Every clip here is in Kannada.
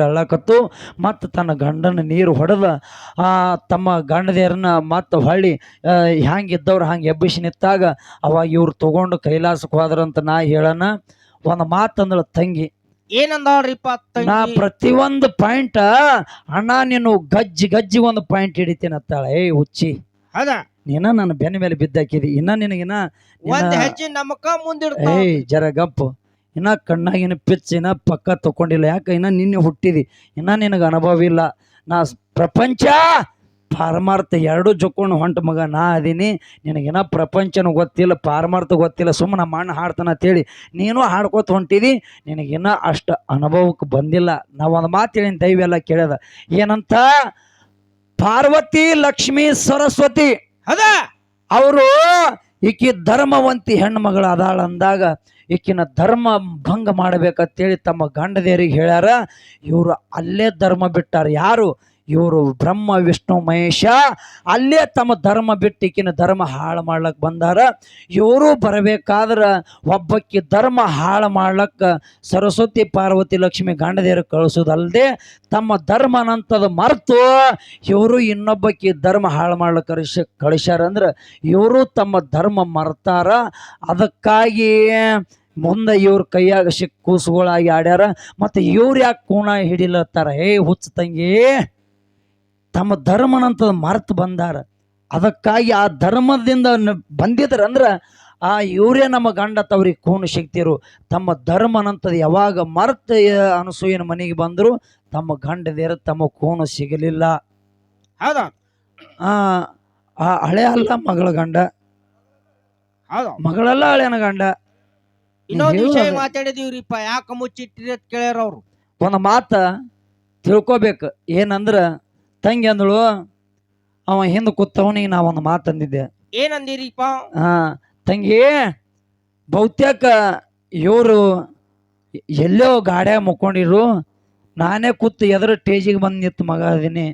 ಹೇಳಕತ್ತು ಮತ್ತು ತನ್ನ ಗಂಡನ ನೀರು ಹೊಡೆದ ಆ ತಮ್ಮ ಗಂಡದೇರನ್ನ ಮತ್ತು ಹೊಳ್ಳಿ ಹ್ಯಾಂಗಿದ್ದವ್ರು ಹಂಗೆ ಎಬ್ಬಿಸಿ ನಿಂತಾಗ ಅವಾಗ ಇವ್ರು ತಗೊಂಡು ಕೈಲಾಸಕ್ಕೆ ಹೋದ್ರಂತ ನಾ ಹೇಳನ ಒಂದು ಮಾತಂದಳ ತಂಗಿ. ಏನಂದಾಳ್ರಿಪ್ಪ ನಾ ಪ್ರತಿ ಪ್ರತಿಯೊಂದು ಪಾಯಿಂಟ್ ಅಣ್ಣ ನೀನು ಗಜ್ಜಿ ಗಜ್ಜಿ ಒಂದು ಪಾಯಿಂಟ್ ಹಿಡಿತೀನಿ ಅತ್ತಾಳ ಏಯ್ ಹುಚ್ಚಿ. ಹೌದಾ? ನೀನ ನನ್ನ ಬೆನ್ನ ಮೇಲೆ ಬಿದ್ದಾಕಿದಿ. ಇನ್ನ ನಿನಗಿನ ಒಂದ್ ಹೆಜ್ಜೆ ನಮಕ ಮುಂದಿಡ್ತಾವ ಏಯ್ ಜರ ಗಪ್ಪು. ಇನ್ನ ಕಣ್ಣಾಗಿನ ಪಿಚ್ ಇನ್ನ ಪಕ್ಕ ತಕೊಂಡಿಲ್ಲ ಯಾಕೆ ಇನ್ನ ನಿನ್ನೆ ಹುಟ್ಟಿದಿ? ಇನ್ನ ನಿನಗೆ ಅನುಭವ ಇಲ್ಲ. ನಾ ಪ್ರಪಂಚ ಪಾರಮಾರ್ಥ ಎರಡೂ ಜೊಕ್ಕೊಂಡು ಹೊಂಟ ಮಗ ನಾ ಅದೀನಿ. ನಿನಗಿನ ಪ್ರಪಂಚನೂ ಗೊತ್ತಿಲ್ಲ ಪಾರಮಾರ್ಥ ಗೊತ್ತಿಲ್ಲ. ಸುಮ್ಮನೆ ಮಣ್ಣು ಹಾಡ್ತಾನ ಅಂತೇಳಿ ನೀನು ಹಾಡ್ಕೋತ ಹೊಂಟಿದಿ. ನಿನಗಿನ್ನ ಅಷ್ಟು ಅನುಭವಕ್ಕೆ ಬಂದಿಲ್ಲ. ನಾವು ಒಂದು ಮಾತು ಹೇಳಿನ ದೈವ ಎಲ್ಲ ಕೇಳ್ಯದ. ಏನಂತ? ಪಾರ್ವತಿ ಲಕ್ಷ್ಮಿ ಸರಸ್ವತಿ. ಅದ ಅವರು ಈಕಿ ಧರ್ಮವಂತಿ ಹೆಣ್ಣು ಮಗಳು ಅದಾಳ ಅಂದಾಗ ಈಕಿನ ಧರ್ಮ ಭಂಗ ಮಾಡಬೇಕಂತೇಳಿ ತಮ್ಮ ಗಂಡದೇರಿಗೆ ಹೇಳ್ಯಾರ, ಇವರು ಅಲ್ಲೇ ಧರ್ಮ ಬಿಟ್ಟಾರ. ಯಾರು? ಇವರು ಬ್ರಹ್ಮ, ವಿಷ್ಣು, ಮಹೇಶ, ಅಲ್ಲೇ ತಮ್ಮ ಧರ್ಮ ಬಿಟ್ಟು ಈಕಿನ ಧರ್ಮ ಹಾಳು ಮಾಡ್ಲಕ್ ಬಂದಾರ. ಇವರು ಬರಬೇಕಾದ್ರೆ ಒಬ್ಬಕ್ಕಿ ಧರ್ಮ ಹಾಳು ಮಾಡ್ಲಕ್ಕ ಸರಸ್ವತಿ, ಪಾರ್ವತಿ, ಲಕ್ಷ್ಮಿ ಗಂಡದೇರು ಕಳಿಸೋದಲ್ಲದೆ ತಮ್ಮ ಧರ್ಮ ಅನ್ನಂಥದ್ದು ಮರೆತು ಇವರು ಇನ್ನೊಬ್ಬಕ್ಕಿ ಧರ್ಮ ಹಾಳು ಮಾಡ್ಲಿಕ್ಕೆ ಕಳಿಸ ಕಳಿಸ್ಯಾರ ಅಂದ್ರೆ ಇವರು ತಮ್ಮ ಧರ್ಮ ಮರ್ತಾರ. ಅದಕ್ಕಾಗಿ ಮುಂದೆ ಇವ್ರ ಕೈಯಾಗ ಸಿಕ್ಕ ಕೂಸುಗಳಾಗಿ ಆಡ್ಯಾರ. ಮತ್ತು ಇವ್ರು ಯಾಕೆ ಕೂಣ ಹಿಡಿಲತ್ತಾರ? ಹೇ ಹುಚ್ಚ ತಂಗಿ ತಮ್ಮ ಧರ್ಮನಂತ ಮರೆತು ಬಂದಾರ. ಅದಕ್ಕಾಗಿ ಆ ಧರ್ಮದಿಂದ ಬಂದಿದ್ರ ಅಂದ್ರೆ ಆ ಇವರೇ ನಮ್ಮ ಗಂಡ ತವ್ರಿಗೆ ಕೋಣ ಶಕ್ತಿಯರು ತಮ್ಮ ಧರ್ಮನಂತದ ಯಾವಾಗ ಮರ್ತ ಅನಸೂಯನ ಮನೆಗೆ ಬಂದರು ತಮ್ಮ ಗಂಡದೇರ ತಮ್ಮ ಕೋಣ ಸಿಗಲಿಲ್ಲ. ಹೌದಾ? ಆ ಆ ಹಳೆ ಅಲ್ಲ ಮಗಳ ಗಂಡ. ಹೌದಾ. ಮಗಳಲ್ಲ ಹಳೆನ ಗಂಡ. ಇನ್ನೊಂದು ವಿಷಯ. ಮಾತಾಡಿದೀವ್ರಿಪ್ಪ ಯಾಕೆ ಮುಚ್ಚಿಟ್ಟಿರೋದು ಅಂತ ಕೇಳ್ಯಾರ ಅವರು. ಒಂದು ಮಾತ ತಿಳ್ಕೊಬೇಕು. ಏನಂದ್ರ ತಂಗಿ ಅಂದಳು ಅವ ಹಿಂದೆ ಕೂತವನಿಗೆ ನಾ ಒಂದು ಮಾತು ಅಂದಿದ್ದೆ. ಏನಂದಿರಿಪ್ಪ? ಹಾ ತಂಗಿ ಬಹುತೇಕ ಇವರು ಎಲ್ಲೋ ಗಾಡ್ಯಾಗ ಮುಕ್ಕೊಂಡಿರು ನಾನೇ ಕೂತು ಎದುರು ಟೇಜಿಗೆ ಬಂದು ನಿಂತು ಮಗ ಅದೀನಿ.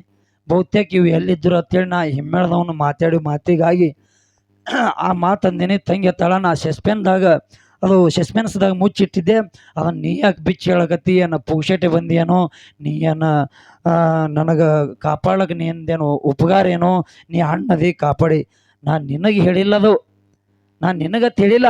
ಬಹುತೇಕ ಇವು ಎಲ್ಲಿದ್ರು ಅಂತೇಳಿ ನಾ ಹಿಮ್ಮೆಳ್ದವನು ಮಾತಾಡಿ ಮಾತಿಗಾಗಿ ಆ ಮಾತಂದಿನಿ ತಂಗಿ ತಳ ನಾ ಸಸ್ಪೆನ್ದಾಗ ಅದು ಸಸ್ಪೆನ್ಸ್ದಾಗ ಮುಚ್ಚಿಟ್ಟಿದ್ದೆ. ಅದನ್ನ ನೀ ಯಾಕೆ ಬಿಚ್ಚಿ ಹೇಳಕತ್ತಿ? ಏನ ಪುಕ್ಷಟೆ ಬಂದಿಯೇನೋ? ನೀ ಏನು ನನಗೆ ಕಾಪಾಡಕ್ಕೆ ನೀ ಎಂದೇನೋ ಉಪಕಾರ ಏನೋ? ನೀ ಅಣ್ಣದಿ ಕಾಪಾಡಿ. ನಾನು ನಿನಗೆ ಹೇಳಿಲ್ಲದು. ನಾನು ನಿನಗೆ ತಿಳಿಲ್ಲ.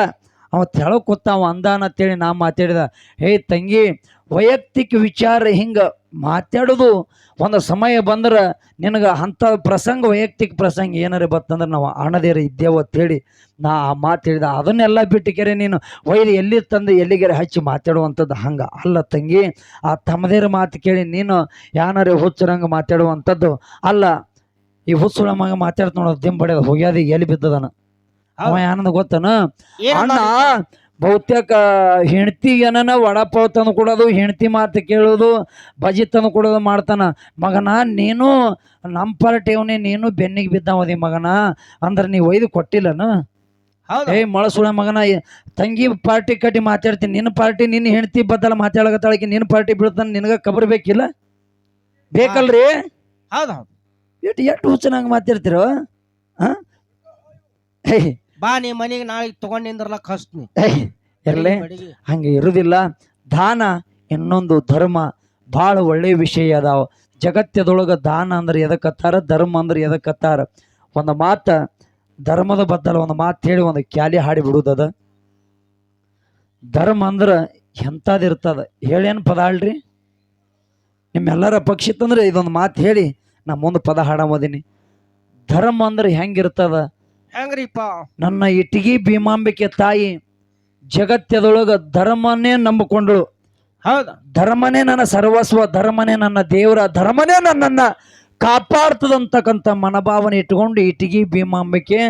ಅವ ತೆಳಗ್ ಕೂತ ಅವ ಅಂದಾನ ಅಂತೇಳಿ ನಾ ಮಾತಾಡಿದ. ಹೇ ತಂಗಿ, ವೈಯಕ್ತಿಕ ವಿಚಾರ ಹಿಂಗೆ. ಮಾತಾಡೋದು. ಒಂದು ಸಮಯ ಬಂದ್ರೆ ನಿನಗೆ ಅಂಥ ಪ್ರಸಂಗ ವೈಯಕ್ತಿಕ ಪ್ರಸಂಗ ಏನಾರ ಬತ್ತಂದ್ರೆ ನಾವು ಅಣ್ಣದೇರ ಇದ್ದೇವ ಅಂತೇಳಿ ನಾ ಆ ಮಾತು ಹೇಳಿದ. ಅದನ್ನೆಲ್ಲ ಬಿಟ್ಟು ಕೆರೆ ನೀನು. ಒಯ್ದು ಎಲ್ಲಿ ತಂದು ಎಲ್ಲಿಗೆರೆ ಹಚ್ಚಿ ಮಾತಾಡುವಂಥದ್ದು ಹಂಗೆ. ಅಲ್ಲ ತಂಗಿ ಆ ತಮ್ಮದೇರ ಮಾತು ಕೇಳಿ ನೀನು ಯಾನಾರ ಹುಚ್ಚರಂಗೆ ಮಾತಾಡುವಂಥದ್ದು ಅಲ್ಲ. ಈ ಹುಚ್ಚುಳ ಮಗ ಮಾತಾಡ್ತ ನೋಡೋದು ದಿಂಬಡಿದ ಹೋಗ್ಯಾದ ಎಲ್ಲಿ ಬಿದ್ದದನ? ಅವ ಏನಂದ ಗೊತ್ತನ? ಅಣ್ಣ ಬಹುತೇಕ ಹೆಂಡತಿ ಏನನ ವಡಪಾವ್ ತಂದು ಕೊಡೋದು ಹೆಂಡತಿ ಮಾತು ಕೇಳೋದು ಬಜಿ ತಂದು ಕೊಡೋದು ಮಾಡ್ತಾನ. ಮಗನ ನೀನು ನಮ್ಮ ಪಾರ್ಟಿ ಅವನೇ ನೀನು ಬೆನ್ನಿಗೆ ಬಿದ್ದಾವದಿ ಮಗನ ಅಂದ್ರೆ ನೀವು ಒಯ್ದು ಕೊಟ್ಟಿಲ್ಲನ? ಏ ಏಯ್ ಮಳಸುಳ ಮಗನ ತಂಗಿ ಪಾರ್ಟಿ ಕಟ್ಟಿ ಮಾತಾಡ್ತೀನಿ. ನಿನ್ನ ಪಾರ್ಟಿ ನಿನ್ನ ಹೆಂಡತಿ ಬದ್ದಲ್ಲ ಮಾತಾಡಕತ್ತಾಳಕಿ ನಿನ್ನ ಪಾರ್ಟಿ ಬೀಳ್ತಾನೆ ನಿನಗೆ ಕಬರ್ ಬೇಕಿಲ್ಲ? ಬೇಕಲ್ರಿ? ಹೌದೌದು ಹೌದು. ಎಷ್ಟು ಎಷ್ಟು ಹುಚ್ಚನಂಗೆ ಮಾತಾಡ್ತಿರೋ ಹಾಂ ಏಯ್ ಬಾ ನೀ ಮನೆಗೆ ನಾಳೆ ತಗೊಂಡ್ ಕಷ್ಟ ಇರಲಿ. ಹಂಗೆ ಇರುವುದಿಲ್ಲ ದಾನ ಇನ್ನೊಂದು ಧರ್ಮ. ಭಾಳ ಒಳ್ಳೆಯ ವಿಷಯ ಅದಾವ. ಜಗತ್ತದೊಳಗೆ ದಾನ ಅಂದ್ರೆ ಎದಕ್ಕತ್ತಾರ ಧರ್ಮ ಅಂದ್ರೆ ಎದಕ್ಕತ್ತಾರ ಒಂದು ಮಾತ ಧರ್ಮದ ಬದ್ದಲ ಒಂದು ಮಾತು ಹೇಳಿ ಒಂದು ಕ್ಯಾಲಿ ಹಾಡಿ ಬಿಡುದದ ಧರ್ಮ ಅಂದ್ರೆ ಎಂಥದಿರ್ತದ ಹೇಳೇನು ಪದ ಹಾಳ್ರಿ? ನಿಮ್ಮೆಲ್ಲರ ಪಕ್ಷಿತ್ತಂದ್ರೆ ಇದೊಂದು ಮಾತು ಹೇಳಿ ನಾ ಮುಂದೆ ಪದ ಹಾಡಮದೀನಿ. ಧರ್ಮ ಅಂದ್ರೆ ಹೆಂಗಿರ್ತದ? ಹೆಂಗ್ರಿಪ್ಪ ನನ್ನ ಇಟಗಿ ಭೀಮಾಂಬಿಕೆ ತಾಯಿ ಜಗತ್ತದೊಳಗ ಧರ್ಮನೇ ನಂಬಿಕೊಂಡಳು. ಹೌದ. ಧರ್ಮನೇ ನನ್ನ ಸರ್ವಸ್ವ ಧರ್ಮನೇ ನನ್ನ ದೇವರ ಧರ್ಮನೇ ನನ್ನನ್ನ ಕಾಪಾಡ್ತದಂತಕ್ಕಂಥ ಮನೋಭಾವನೆ ಇಟ್ಕೊಂಡು ಇಟಗಿ ಭೀಮಾಂಬಿಕೆ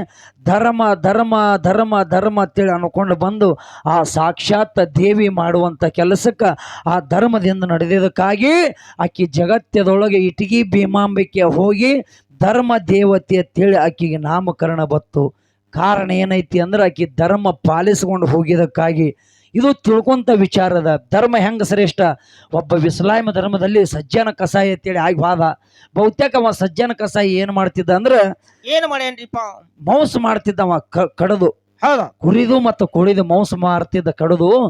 ಧರ್ಮ ಧರ್ಮ ಧರ್ಮ ಧರ್ಮ ಅಂತೇಳಿ ಅನ್ಕೊಂಡು ಬಂದು ಆ ಸಾಕ್ಷಾತ್ ದೇವಿ ಮಾಡುವಂಥ ಕೆಲಸಕ್ಕೆ ಆ ಧರ್ಮದಿಂದ ನಡೆದಿದ್ದಕ್ಕಾಗಿ ಆಕೆ ಜಗತ್ತದೊಳಗೆ ಇಟಗಿ ಭೀಮಾಂಬಿಕೆ ಹೋಗಿ ಧರ್ಮ ದೇವತೆ ಅಂತೇಳಿ ಆಕೆಗೆ ನಾಮಕರಣ ಬತ್ತು. ಕಾರಣ ಏನೈತಿ ಅಂದ್ರೆ ಆಕೆ ಧರ್ಮ ಪಾಲಿಸ್ಕೊಂಡು ಹೋಗಿದ್ದಕ್ಕಾಗಿ ಇದು ತಿಳ್ಕೊಂತ ವಿಚಾರದ ಧರ್ಮ ಹೆಂಗ ಶ್ರೇಷ್ಠ? ಒಬ್ಬ ವಿಸ್ಲಾಯಮ ಧರ್ಮದಲ್ಲಿ ಸಜ್ಜನ ಕಸಾಯಿ ಅಂತೇಳಿ ಆಗಿ ಹೋದ. ಬಹುತೇಕ ಅವ ಸಜ್ಜನ ಕಸಾಯಿ ಏನು ಮಾಡ್ತಿದ್ದ ಅಂದ್ರೆ ಏನ್ ಮಾಡ್ಯಾನ್ರಿಪ್ಪ? ಮೌಸ್ ಮಾಡ್ತಿದ್ದ ಅವ ಕಡದು. ಹೌದಾ. ಕುರಿದು ಮತ್ತು ಕುಳಿದು ಮೌಸ್ ಮಾಡ್ತಿದ್ದ ಕಡದು.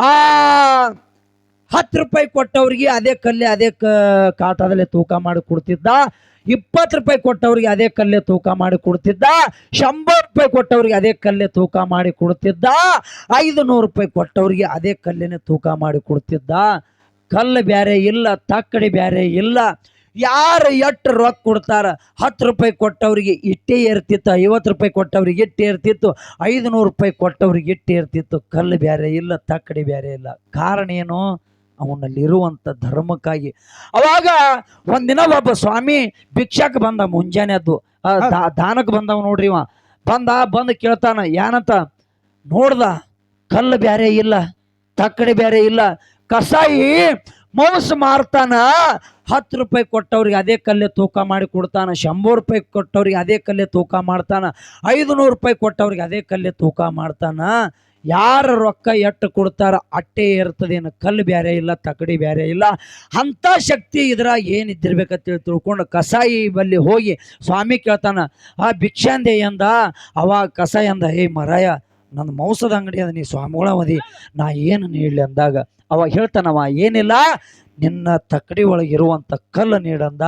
ಆ ಹತ್ತು ರೂಪಾಯಿ ಕೊಟ್ಟವ್ರಿಗೆ ಅದೇ ಕಲ್ಲೆ, ಅದೇ ಕಾಟದಲ್ಲಿ ತೂಕ ಮಾಡಿ ಕೊಡ್ತಿದ್ದ. ಇಪ್ಪತ್ತು ರೂಪಾಯಿ ಕೊಟ್ಟವ್ರಿಗೆ ಅದೇ ಕಲ್ಲೆ ತೂಕ ಮಾಡಿ ಕೊಡ್ತಿದ್ದ. ಶಂಬರ್ ರೂಪಾಯಿ ಕೊಟ್ಟವ್ರಿಗೆ ಅದೇ ಕಲ್ಲೆ ತೂಕ ಮಾಡಿ ಕೊಡ್ತಿದ್ದ. ಐದು ನೂರು ರೂಪಾಯಿ ಕೊಟ್ಟವ್ರಿಗೆ ಅದೇ ಕಲ್ಲಿನ ತೂಕ ಮಾಡಿ ಕೊಡ್ತಿದ್ದ. ಕಲ್ಲು ಬ್ಯಾರೆ ಇಲ್ಲ, ತಕ್ಕಡಿ ಬ್ಯಾರೆ ಇಲ್ಲ. ಯಾರು ಎಷ್ಟು ರೊಕ್ಕ ಕೊಡ್ತಾರ? ಹತ್ತು ರೂಪಾಯಿ ಕೊಟ್ಟವ್ರಿಗೆ ಇಟ್ಟೇ ಇರ್ತಿತ್ತು, ಐವತ್ತು ರೂಪಾಯಿ ಕೊಟ್ಟವ್ರಿಗೆ ಇಟ್ಟೇ ಇರ್ತಿತ್ತು ಐದು ನೂರು ರೂಪಾಯಿ ಕೊಟ್ಟವ್ರಿಗೆ ಇಟ್ಟೇ ಇರ್ತಿತ್ತು. ಕಲ್ಲು ಬ್ಯಾರೆ ಇಲ್ಲ, ತಕ್ಕಡಿ ಬ್ಯಾರೆ ಇಲ್ಲ. ಕಾರಣ ಏನು? ಅವನಲ್ಲಿರುವಂಥ ಧರ್ಮಕ್ಕಾಗಿ. ಅವಾಗ ಒಂದಿನ ಒಬ್ಬ ಸ್ವಾಮಿ ಭಿಕ್ಷಕ್ಕೆ ಬಂದ ಮುಂಜಾನೆ ಅದು ದಾನಕ್ಕೆ ಬಂದವ ನೋಡ್ರಿ ಇವ. ಬಂದ ಬಂದು ಕೇಳ್ತಾನ ಏನಂತ? ನೋಡ್ದ ಕಲ್ಲು ಬ್ಯಾರೆ ಇಲ್ಲ ತಕ್ಕಡಿ ಬ್ಯಾರೆ ಇಲ್ಲ ಕಸಾಯಿ ಮೌಸ್ ಮಾರ್ತಾನ ಹತ್ತು ರೂಪಾಯಿ ಕೊಟ್ಟವ್ರಿಗೆ ಅದೇ ಕಲ್ಲೇ ತೂಕ ಮಾಡಿ ಕೊಡ್ತಾನ ಶಂಬರ್ ರೂಪಾಯಿ ಕೊಟ್ಟವ್ರಿಗೆ ಅದೇ ಕಲ್ಲೇ ತೂಕ ಮಾಡ್ತಾನ ಐದು ನೂರು ರೂಪಾಯಿ ಕೊಟ್ಟವ್ರಿಗೆ ಅದೇ ಕಲ್ಲೇ ತೂಕ ಮಾಡ್ತಾನ ಯಾರ ರೊಕ್ಕ ಎಷ್ಟು ಕೊಡ್ತಾರ ಅಟ್ಟೆ ಇರ್ತದೇನು ಕಲ್ಲು ಬೇರೆ ಇಲ್ಲ ತಕಡಿ ಬೇರೆ ಇಲ್ಲ ಅಂಥ ಶಕ್ತಿ ಇದ್ರಾಗ ಏನಿದ್ದಿರ್ಬೇಕಂತೇಳಿ ತಿಳ್ಕೊಂಡು ಕಸಾಯಿ ಬಲ್ಲಿ ಹೋಗಿ ಸ್ವಾಮಿ ಕೇಳ್ತಾನ, ಆ ಭಿಕ್ಷಾಂದೆ ಎಂದ, ಅವ ಕಸಾಯಿ ಅಂದ ಏ ಮರಾಯ ನನ್ನ ಮೌಸದ ಅಂಗಡಿ ಅದ, ನೀ ಸ್ವಾಮಿಗಳ ಮದಿ ನಾ ಏನು ನೀಡಲಿ ಅಂದಾಗ? ಅವಾಗ ಹೇಳ್ತಾನವ, ಏನಿಲ್ಲ, ನಿನ್ನ ತಕ್ಕಡಿ ಒಳಗಿರುವಂಥ ಕಲ್ಲು ನೀಡಂದ,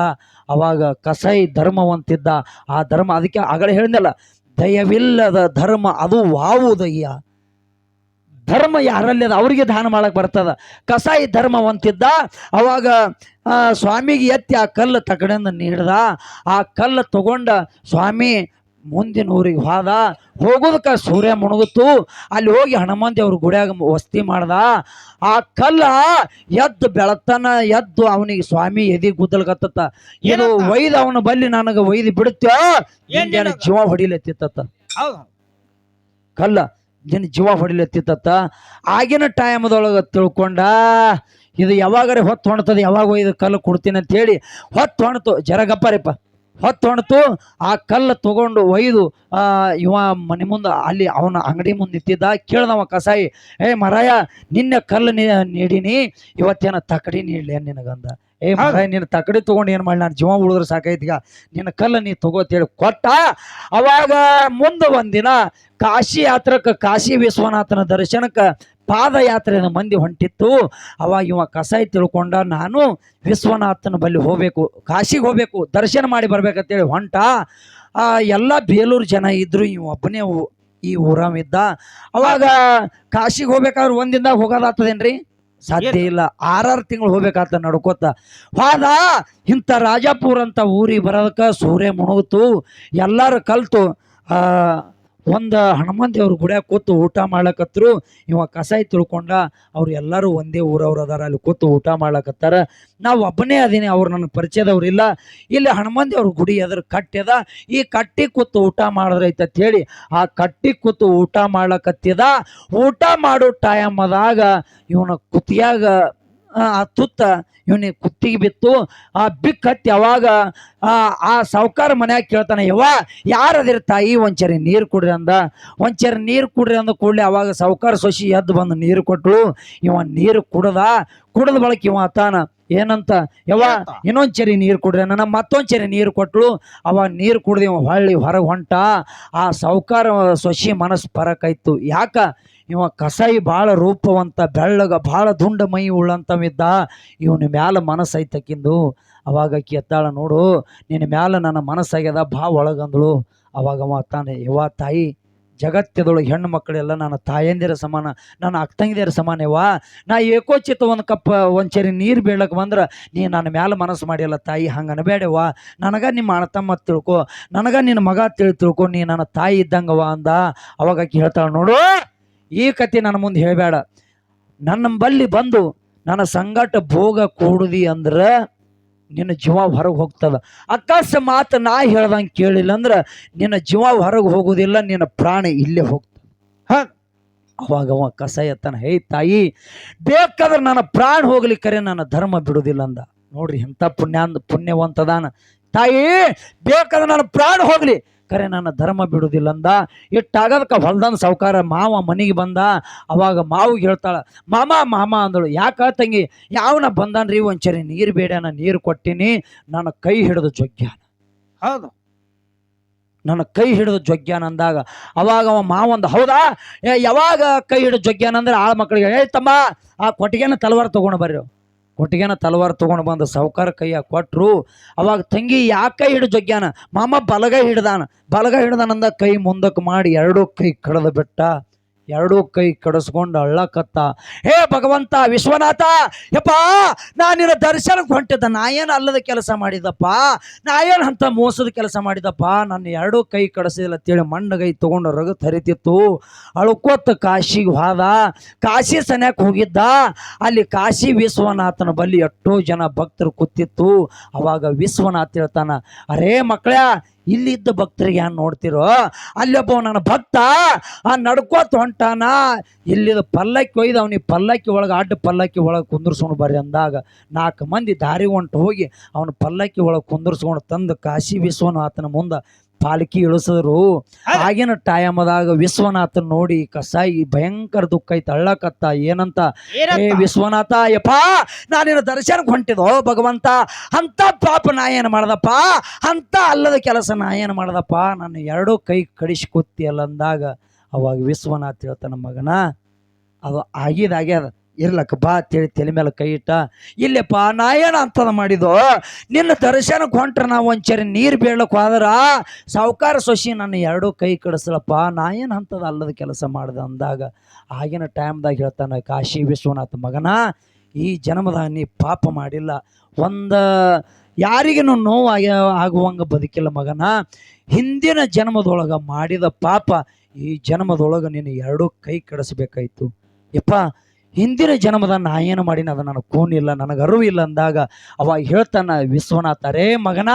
ಅವಾಗ ಕಸಾಯಿ ಧರ್ಮವಂತಿದ್ದ, ಆ ಧರ್ಮ, ಅದಕ್ಕೆ ಆಗಲೇ ಹೇಳಿದ್ನಲ್ಲ, ದಯವಿಲ್ಲದ ಧರ್ಮ ಅದು ವಾವುದಯ್ಯ. ಧರ್ಮ ಯಾರಲ್ಲಿ ಅದ? ಅವ್ರಿಗೆ ದಾನ ಮಾಡಕ್ಕೆ ಬರ್ತದ. ಕಸಾಯಿ ಧರ್ಮವಂತಿದ್ದ ಅವಾಗ ಆ, ಸ್ವಾಮಿಗೆ ಎತ್ತಿ ಆ ಕಲ್ಲು ತಕಡೆಯಿಂದ ನೀಡ್ದ. ಆ ಕಲ್ಲು ತಗೊಂಡ ಸ್ವಾಮಿ ಮುಂದಿನ ಊರಿಗೆ ಹೋದ. ಹೋಗೋದಕ್ಕೆ ಸೂರ್ಯ ಮುಣಗುತ್ತು. ಅಲ್ಲಿ ಹೋಗಿ ಹನುಮಂತಿ ಅವ್ರ ಗುಡಿಯಾಗ ವಸ್ತಿ ಮಾಡ್ದ. ಆ ಕಲ್ಲ ಎದ್ದು ಬೆಳತನ ಎದ್ದು ಅವನಿಗೆ ಸ್ವಾಮಿ ಎದಿ ಗುದ್ದಲ್ಕತ್ತ ಇದು ಏನು ಒಯ್ದು ಅವನ ಬಲ್ಲಿ ನನಗೆ ಒಯ್ದು ಬಿಡುತ್ತೋ? ಜೀವ ಹೊಡಿಲತ್ತಿತ್ತ ಕಲ್ಲ ನಿನ್ನ ಜೀವ ಹೊಡಿಲತ್ತಿತ್ತ ಆಗಿನ ಟೈಮ್ದೊಳಗೆ ತಿಳ್ಕೊಂಡ, ಇದು ಯಾವಾಗರೆ ಹೊತ್ತು ಹೊಣ್ತದೆ, ಯಾವಾಗ ಇದು ಕಲ್ಲು ಕೊಡ್ತೀನಿ ಅಂತ ಹೇಳಿ ಹೊತ್ತು ಹೊಣ್ತು. ಜರಗಪ್ಪರಿಪ್ಪ ಹೊತ್ತು ಹೊಣ್ತು, ಆ ಕಲ್ಲು ತೊಗೊಂಡು ಒಯ್ದು ಇವ ಮನೆ ಮುಂದೆ, ಅಲ್ಲಿ ಅವನ ಅಂಗಡಿ ಮುಂದೆ ನಿಂತಿದ್ದ, ಕೇಳ್ದವ ಕಸಾಯಿ, ಏ ಮರಾಯ, ನಿನ್ನೆ ಕಲ್ಲು ನೀಡೀನಿ, ಇವತ್ತೇನ ತಕಡಿ ನೀಡ್ಲಿ ನಿನಗಂದ? ಏ ಮಗಾ ನಿನ್ನ ತಕಡಿ ತಗೊಂಡು ಏನು ಮಾಡಿ ನಾನು ಜೀವ ಉಳಿದ್ರೆ ಸಾಕೈತಿಗ ನಿನ್ನ ಕಲ್ಲ ನೀ ತಗೋತೇಳಿ ಕೊಟ್ಟ. ಅವಾಗ ಮುಂದೆ ಒಂದಿನ ಕಾಶಿ ಯಾತ್ರಕ್ಕೆ ಕಾಶಿ ವಿಶ್ವನಾಥನ ದರ್ಶನಕ್ಕೆ ಪಾದಯಾತ್ರೆಯ ಮಂದಿ ಹೊಂಟಿತ್ತು. ಅವಾಗ ಇವ ಕಸಾಯಿ ತಿಳ್ಕೊಂಡ ನಾನು ವಿಶ್ವನಾಥನ ಬಳಿ ಹೋಗ್ಬೇಕು ಕಾಶಿಗೆ ಹೋಗ್ಬೇಕು ದರ್ಶನ ಮಾಡಿ ಬರ್ಬೇಕಂತೇಳಿ ಹೊಂಟ. ಆ ಎಲ್ಲ ಬೇಲೂರು ಜನ ಇದ್ರು ಇವ ಒಬ್ಬನೇ ಈ ಊರಾಮಿದ್ದ ಅವಾಗ ಕಾಶಿಗೆ ಹೋಗ್ಬೇಕಾದ್ರೆ ಒಂದಿಂದ ಹೋಗೋದಾಗ್ತದೇನ್ರಿ? ಸಾಧ್ಯ ಇಲ್ಲ. ಆರಾರು ತಿಂಗಳು ಹೋಗ್ಬೇಕಾತ ನಡ್ಕೋತ. ಹೋದ ಇಂಥ ರಾಜಾಪುರ ಅಂತ ಊರಿಗೆ ಬರೋದಕ್ಕೆ ಸೂರ್ಯ ಮುಣುಗ್ತು ಎಲ್ಲರೂ ಕಲ್ತು ಆ ಒಂದು ಹನುಮಂತ ದೇವ್ರ ಗುಡಿಯಾಗ ಕೂತು ಊಟ ಮಾಡ್ಲಕತ್ರು, ಇವ ಕಸಾಯಿ ತಿಳ್ಕೊಂಡ, ಅವ್ರು ಎಲ್ಲರೂ ಒಂದೇ ಊರವ್ರು ಅದಾರ, ಅಲ್ಲಿ ಕೂತು ಊಟ ಮಾಡ್ಲಕತ್ತಾರ. ನಾವು ಒಬ್ಬನೇ ಅದೀನಿ, ಅವ್ರು ನನ್ನ ಪರಿಚಯದವ್ರು ಇಲ್ಲ. ಇಲ್ಲಿ ಹನುಮಂತ ದೇವ್ರ ಗುಡಿ ಅದ್ರ ಕಟ್ಟ್ಯದ ಈ ಕಟ್ಟಿ ಕೂತು ಊಟ ಮಾಡಿದ್ರೈತೆ ಹೇಳಿ, ಆ ಕಟ್ಟಿ ಕೂತು ಊಟ ಮಾಡ್ಲಕತ್ತಿದ. ಊಟ ಮಾಡೋ ಟೈಮ್ ಅದಾಗ ಇವನ ಕುತ್ತಿಯಾಗ ಆ ತುತ್ತ ಇವನಿಗೆ ಕುತ್ತಿಗೆ ಬಿತ್ತು. ಆ ಬಿಕ್ ಯಾವಾಗ ಅವಾಗ ಆ ಆ ಸಾವ್ಕಾರ ಮನ್ಯಾಗ ಕೇಳ್ತಾನೆ ಯವ್ವ ಯಾರದಿರ ತಾಯಿ ಒಂಚರಿ ನೀರು ಕುಡ್ರಿ ಅಂದ? ಒಂಚರಿ ನೀರು ಕುಡ್ರಿ ಅಂದ ಕೂಡಲೇ ಅವಾಗ ಸಾವ್ಕಾರ ಸೊಸಿ ಎದ್ದು ಬಂದು ನೀರು ಕೊಟ್ಟಳು ಇವ ನೀರು ಕುಡ್ದ? ಕುಡ್ದ ಬಳಕ ಇವ ತಾನ? ಏನಂತ? ಯವ್ವ ಇನ್ನೊಂದು ಇನ್ನೊಂದ್ ಚರಿ ನೀರು ಕುಡ್ರಿ ನನ್ನ ಮತ್ತೊಂಚರಿ ನೀರು ಕೊಟ್ಟಳು ಅವ ನೀರು ಕುಡ್ದು ಇವ ಹೊಳ್ಳಿ ಹೊರಗೆ ಹೊಂಟ. ಆ ಸಾವ್ಕಾರ ಸೊಸಿ ಮನಸ್ಸು ಪರಕಾಯ್ತು ಯಾಕ? ಇವ ಕಸಾಯಿ ಭಾಳ ರೂಪವಂತ, ಬೆಳ್ಳಗ, ಭಾಳ ದುಂಡ ಮೈ ಉಳ್ಳಂತವಿದ್ದ, ಇವನ ಮ್ಯಾಲ ಮನಸ್ಸು ಐತಕ್ಕಿಂದು ಅವಾಗ ಆಕಿ ಎತ್ತಾಳ ನೋಡು, ನಿನ್ನ ಮ್ಯಾಲ ನನ್ನ ಮನಸ್ಸಾಗ್ಯದ ಬಾ ಒಳಗಂದಳು. ಅವಾಗ ಅವ ತಾನೆ, ಯವ್ವ ತಾಯಿ, ಜಗತ್ತದೊಳಗೆ ಹೆಣ್ಣು ಮಕ್ಕಳೆಲ್ಲ ನನ್ನ ತಾಯಂದಿರ ಸಮಾನ, ನನ್ನ ಅಕ್ಕಂಗಿಯರ ಸಮಾನವ ನಾ ಏಕೋಚಿತ ಒಂದು ಕಪ್ ಒಂದು ಚರಿ ನೀರು ಬೀಳಕ್ಕೆ ಬಂದ್ರೆ, ನೀ ನನ್ನ ಮ್ಯಾಲೆ ಮನಸ್ಸು ಮಾಡಿಲ್ಲ ತಾಯಿ, ಹಂಗೆ ಅನ್ಬೇಡವ್ವ ನನಗ ನಿಮ್ಮ ಅಣ್ಣತಮ್ಮ ತಿಳ್ಕೊ, ನನಗ ನಿನ್ನ ಮಗ ತಿಳಿ ತಿಳ್ಕೊ, ನೀ ನನ್ನ ತಾಯಿ ಇದ್ದಂಗವ ಅಂದ. ಅವಾಗ ಹೇಳ್ತಾಳೆ, ನೋಡು ಈ ಕತೆ ನನ್ನ ಮುಂದೆ ಹೇಳಬೇಡ. ನನ್ನ ಬಲ್ಲಿ ಬಂದು ನನ್ನ ಸಂಗಟ ಭೋಗ ಕೂಡುದಿ ಅಂದ್ರೆ ನಿನ್ನ ಜೀವ ಹೊರಗೆ ಹೋಗ್ತದ. ಅಕಸ್ಮಾತ್ ನಾ ಹೇಳ್ದಂಗೆ ಕೇಳಿಲ್ಲ ಅಂದ್ರೆ ನಿನ್ನ ಜೀವ ಹೊರಗೆ ಹೋಗೋದಿಲ್ಲ, ನಿನ್ನ ಪ್ರಾಣ ಇಲ್ಲೇ ಹೋಗ್ತದೆ. ಹಾಂ? ಅವಾಗ ಅವ ಕಸ ಎತ್ತನ, ಹೇ ತಾಯಿ, ಬೇಕಾದ್ರೆ ನನ್ನ ಪ್ರಾಣ ಹೋಗ್ಲಿ ಕರೆ, ನನ್ನ ಧರ್ಮ ಬಿಡುದಿಲ್ಲ ಅಂದ. ನೋಡ್ರಿ ಎಂಥ ಪುಣ್ಯ ಪುಣ್ಯವಂತದಾನ. ತಾಯಿ, ಬೇಕಾದ್ರೆ ನನ್ನ ಪ್ರಾಣ ಹೋಗ್ಲಿ. ಕರೆ ನನ್ನ ಧರ್ಮ ಬಿಡುವುದಿಲ್ಲ ಅಂದ ಇಟ್ಟಾಗದಕ್ಕೆ ಹೊಲ್ದಂದ ಸಾವುಕಾರ ಮಾವ ಮನೆಗೆ ಬಂದ. ಅವಾಗ ಮಾವಿಗೆ ಹೇಳ್ತಾಳ ಮಾಮ ಮಾಮ ಅಂದಳು. ಯಾಕ ತಂಗಿ ಯಾವನ ಬಂದಾನ್ರಿ? ಒಂಚರಿ ನೀರು ಬೇಡ ನಾನು ನೀರು ಕೊಟ್ಟಿನಿ. ನನ್ನ ಕೈ ಹಿಡಿದು ಜೊಗ್ಯಾನ ಹೌದು. ನನ್ನ ಕೈ ಹಿಡಿದು ಜೊಗ್ಯಾನ ಅಂದಾಗ. ಅವಾಗ ಅವ ಮಾವಂದ ಹೌದಾ? ಏ ಯಾವಾಗ ಕೈ ಹಿಡಿದು ಜೊಗ್ಯಾನ ಅಂದ್ರೆ ಆಳ ಮಕ್ಕಳಿಗೆ ಏ ತಮ್ಮ ಆ ಕೊಟ್ಟಿಗೆನ ತಲವಾರ ತಗೊಂಡು ಬರ್ರಿ. ಕೊಟ್ಟಿಗೆನ ತಲವಾರ ತೊಗೊಂಡು ಬಂದು ಸಾವುಕಾರ ಕೈಯ ಕೊಟ್ಟರು ಅವಾಗ ತಂಗಿ ಯಾಕೆ ಕೈ ಹಿಡಿದು ಜೊಗ್ಯಾನ? ಮಾಮ ಬಲಗೈ ಹಿಡ್ದಾನ. ಬಲಗೈ ಹಿಡ್ದಾನಂದ ಕೈ ಮುಂದಕ್ಕೆ ಮಾಡಿ ಎರಡೂ ಕೈ ಕಡ್ದು ಬಿಟ್ಟ. ಎರಡೂ ಕೈ ಕಡಿಸ್ಕೊಂಡು ಅಳ್ಳಕತ್ತ. ಹೇ ಭಗವಂತ ವಿಶ್ವನಾಥ, ಯಪ್ಪ, ನಾನು ನಿನ್ನ ದರ್ಶನಕ್ಕೆ ಹೊಂಟಿದ್ದ. ನಾ ಏನು ಅಲ್ಲದ ಕೆಲಸ ಮಾಡಿದಪ್ಪ ನಾ ಏನು ಅಂತ ಮೋಸದ ಕೆಲಸ ಮಾಡಿದಪ್ಪ ನನ್ನ ಎರಡೂ ಕೈ ಕಡಿಸಿದಿಲ್ಲ ಅಂತೇಳಿ ಮಣ್ಣಗೈ ತೊಗೊಂಡು ರಗು ಹರಿತಿತ್ತು ಅಳ್ಕೋತ ಕಾಶಿಗೆ ಹೋದ. ಕಾಶಿ ಸನ್ಯಾಕ್ ಹೋಗಿದ್ದ. ಅಲ್ಲಿ ಕಾಶಿ ವಿಶ್ವನಾಥನ ಬಳಿ ಎಷ್ಟೋ ಜನ ಭಕ್ತರು ಕೂತಿತ್ತು. ಅವಾಗ ವಿಶ್ವನಾಥ್ ಹೇಳ್ತಾನ, ಅರೇ ಮಕ್ಕಳ ಇಲ್ಲಿದ್ದ ಭಕ್ತರಿಗೆ ಏನು ನೋಡ್ತಿರೋ? ಅಲ್ಲೊಬ್ಬ ನನ್ನ ಭಕ್ತ, ಆ ನಡ್ಕೋತ ಹೊಂಟಾನ. ಇಲ್ಲಿದ ಪಲ್ಲಕ್ಕಿ ಒಯ್ದು ಅವನಿಗೆ ಪಲ್ಲಕ್ಕಿ ಒಳಗೆ, ಅಡ್ಡ ಪಲ್ಲಕ್ಕಿ ಒಳಗೆ ಕುಂದರ್ಸ್ಕೊಂಡು ಬರ್ರಿ ಅಂದಾಗ ನಾಲ್ಕು ಮಂದಿ ದಾರಿ ಹೊಂಟು ಹೋಗಿ ಅವನ ಪಲ್ಲಕ್ಕಿ ಒಳಗೆ ಕುಂದರ್ಸ್ಕೊಂಡು ತಂದು ಕಾಶಿ ವಿಶ್ವನಾಥನ ಮುಂದೆ ಪಾಲಕಿ ಇಳಿಸಿದ್ರು. ಆಗಿನ ಟೈಮದಾಗ ವಿಶ್ವನಾಥನ್ ನೋಡಿ ಕಸಾಯಿ ಭಯಂಕರ ದುಃಖ ಐತೆ ಅಳ್ಳಕತ್ತ ಏನಂತ? ಏ ವಿಶ್ವನಾಥ ಯಪ್ಪ ನಾನಿನ ದರ್ಶನಕ್ಕೆ ಹೊಂಟಿದೋ ಭಗವಂತ ಅಂತ ಪಾಪ ನಾ ಏನು ಮಾಡ್ದಪ್ಪ? ಅಂತ ಅಲ್ಲದ ಕೆಲಸ ನಾ ಏನು ಮಾಡ್ದಪ್ಪ? ನನ್ನ ಎರಡೂ ಕೈ ಕಡಿಸಿ ಅಲ್ಲಂದಾಗ ಅಂದಾಗ ಅವಾಗ ವಿಶ್ವನಾಥ್ ಹೇಳ್ತಾನ ಮಗನ ಅದು ಆಗಿದಾಗೆ ಆಗ್ಯದ. ಇರ್ಲಕ್ಕ ಬಾ ಅಂತೇಳಿ ತಲೆ ಮೇಲೆ ಕೈ ಇಟ್ಟ, ಇಲ್ಲಪ್ಪ, ನಾ ಏನು ಅಂತದ ನಿನ್ನ ದರ್ಶನಕ್ಕೆ ಹೊಂಟ್ರೆ ನಾವು ಒಂಚರಿ ನೀರು ಬೀಳಕ್ಕೆ ಹೋದ್ರೆ, ಸಾವುಕಾರ ಸೊಸಿ ನನ್ನ ಎರಡೂ ಕೈ ಕಡಿಸಲಪ್ಪ, ನಾ ಏನು ಅಂತದ ಅಲ್ಲದ ಕೆಲಸ ಮಾಡ್ದೆ ಅಂದಾಗ, ಆಗಿನ ಟೈಮ್ದಾಗ ಹೇಳ್ತಾನೆ, ಕಾಶಿ ವಿಶ್ವನಾಥ ಮಗನ, ಈ ಜನ್ಮದಾಗ ನೀ ಪಾಪ ಮಾಡಿಲ್ಲ, ಒಂದು ಯಾರಿಗೂ ನೋವು ಆಗ, ಆಗುವಂಗೆ ಬದುಕಿಲ್ಲ ಮಗನ, ಹಿಂದಿನ ಜನ್ಮದೊಳಗೆ ಮಾಡಿದ ಪಾಪ, ಈ ಜನ್ಮದೊಳಗೆ ನೀನು ಎರಡೂ ಕೈ ಕಡಿಸ್ಬೇಕಾಯ್ತು. ಯಪ್ಪ ಹಿಂದಿನ ಜನ್ಮದ ನಾ ಏನು ಮಾಡೀನಿ ಅದು ನನಗೆ ಕೂನಿಲ್ಲ ನನಗೆ ಅರಿವು ಇಲ್ಲ ಅಂದಾಗ ಅವಾಗ ಹೇಳ್ತಾನ, ವಿಶ್ವನಾಥ ರೇ ಮಗನ,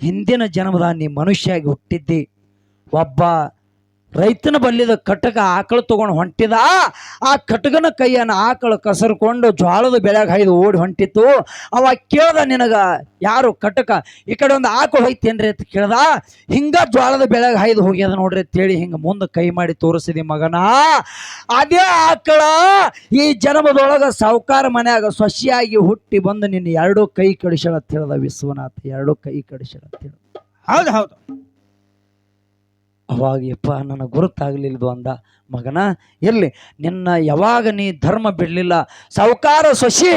ಹಿಂದಿನ ಜನ್ಮದ ನೀ ಮನುಷ್ಯಾಗಿ ಹುಟ್ಟಿದ್ದಿ, ಒಬ್ಬ ರೈತನ ಬಲ್ಲಿದ ಕಟಕ ಆಕಳು ತಗೊಂಡು ಹೊಂಟಿದ. ಆ ಕಟಕನ ಕೈಯನ್ನು ಆಕಳು ಕಸರ್ಕೊಂಡು ಜ್ವಾಳದ ಬೆಳೆಗೆ ಹೈದು ಓಡಿ ಹೊಂಟಿತ್ತು. ಅವ ಕೇಳ್ದ ನಿನಗ, ಯಾರು ಕಟಕ, ಈ ಕಡೆ ಒಂದು ಆಕಳು ಹೋಯ್ತೇನ್ರಿ ಅಂತ ಕೇಳ್ದ. ಹಿಂಗ ಜ್ವಾಳದ ಬೆಳೆಗೆ ಹೈದು ಹೋಗ್ಯದ ನೋಡ್ರಿ ಅಂತೇಳಿ ಹಿಂಗ ಮುಂದೆ ಕೈ ಮಾಡಿ ತೋರಿಸಿದಿ ಮಗನ. ಅದೇ ಆಕಳ ಈ ಜನ್ಮದೊಳಗೆ ಸಾವುಕಾರ ಮನ್ಯಾಗ ಸೊಸೆಯಾಗಿ ಹುಟ್ಟಿ ಬಂದು ನಿನ್ನ ಎರಡೂ ಕೈ ಕಡಿಸಳ ಅಂತ ಹೇಳ್ದ ವಿಶ್ವನಾಥ. ಎರಡೂ ಕೈ ಕಡಿಸಳ ಅಂತ ಹೌದು ಹೌದು. ಅವಾಗ ಯಪ್ಪ ನನಗೆ ಗುರುತಾಗ್ಲಿಲ್ದು ಅಂದ. ಮಗನ ಎಲ್ಲಿ ನಿನ್ನ ಯಾವಾಗ ನೀ ಧರ್ಮ ಬಿಡಲಿಲ್ಲ ಸಾವುಕಾರ ಸೊಸಿ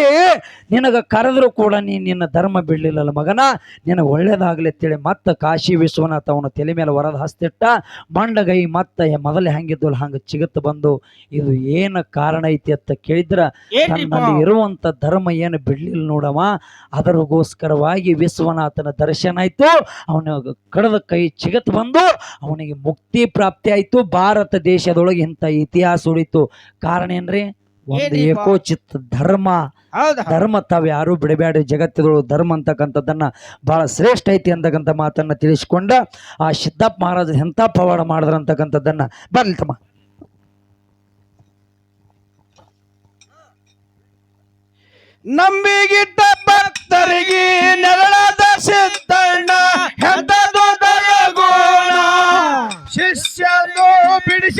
ನಿನಗೆ ಕರೆದ್ರು ಕೂಡ ನೀ ನಿನ್ನ ಧರ್ಮ ಬಿಡಲಿಲ್ಲಲ್ಲ ಮಗನ ನಿನಗೆ ಒಳ್ಳೇದಾಗಲಿ ಅಂತೇಳಿ ಮತ್ತೆ ಕಾಶಿ ವಿಶ್ವನಾಥ ಅವನ ತಲೆ ಮೇಲೆ ಹೊರದ ಹಸ್ತಿಟ್ಟ ಮಂಡಗೈ ಮತ್ತೆ ಮೊದಲೇ ಹೆಂಗಿದ್ವಲ್ಲ ಹಂಗೆ ಚಿಗತ್ತು ಬಂದು ಇದು ಏನು ಕಾರಣ ಐತಿ ಅಂತ ಕೇಳಿದ್ರ ನನ್ನಲ್ಲಿ ಇರುವಂತ ಧರ್ಮ ಏನು ಬಿಡಲಿಲ್ಲ ನೋಡವ ಅದರಗೋಸ್ಕರವಾಗಿ ವಿಶ್ವನಾಥನ ದರ್ಶನ ಆಯ್ತು ಅವನ ಕಡದ ಕೈ ಚಿಗತ್ ಬಂದು ಅವನಿಗೆ ಮುಕ್ತಿ ಪ್ರಾಪ್ತಿ ಆಯಿತು ಭಾರತ ದೇಶದೊಳಗೆ ಇಂಥ ಇತಿಹಾಸ ಉಳಿತು. ಕಾರಣ ಏನ್ರಿ? ಒಂದು? ಏಕೋಚಿತ್ ಧರ್ಮ. ಹೌದು ಧರ್ಮ ತಾವ್ ಯಾರು ಬಿಡಬೇಡ್ರಿ ಜಗತ್ತುಗಳು ಧರ್ಮ ಅಂತಕ್ಕಂಥದ್ದನ್ನ ಬಹಳ ಶ್ರೇಷ್ಠ ಐತಿ ಅಂತಕ್ಕಂಥ ಮಾತನ್ನ ತಿಳಿಸ್ಕೊಂಡ ಆ ಸಿದ್ದಪ್ಪ ಮಹಾರಾಜ ಎಂಥ ಪವಾಡ ಮಾಡಿದ್ರ ಅಂತಕ್ಕಂಥದ್ದನ್ನ ಬರ್ಲಿ ತಮ್ಮ. ನಂಬಿಗಿಟ್ಟ ಭಕ್ತರಿಗೆ ನೆರಳಾದ ಸಿದ್ದಣ್ಣ ಎಂತ ದೊಡ್ಡ ಗುಣ ಶಿಷ್ಯನು ಬಿಡಿಸ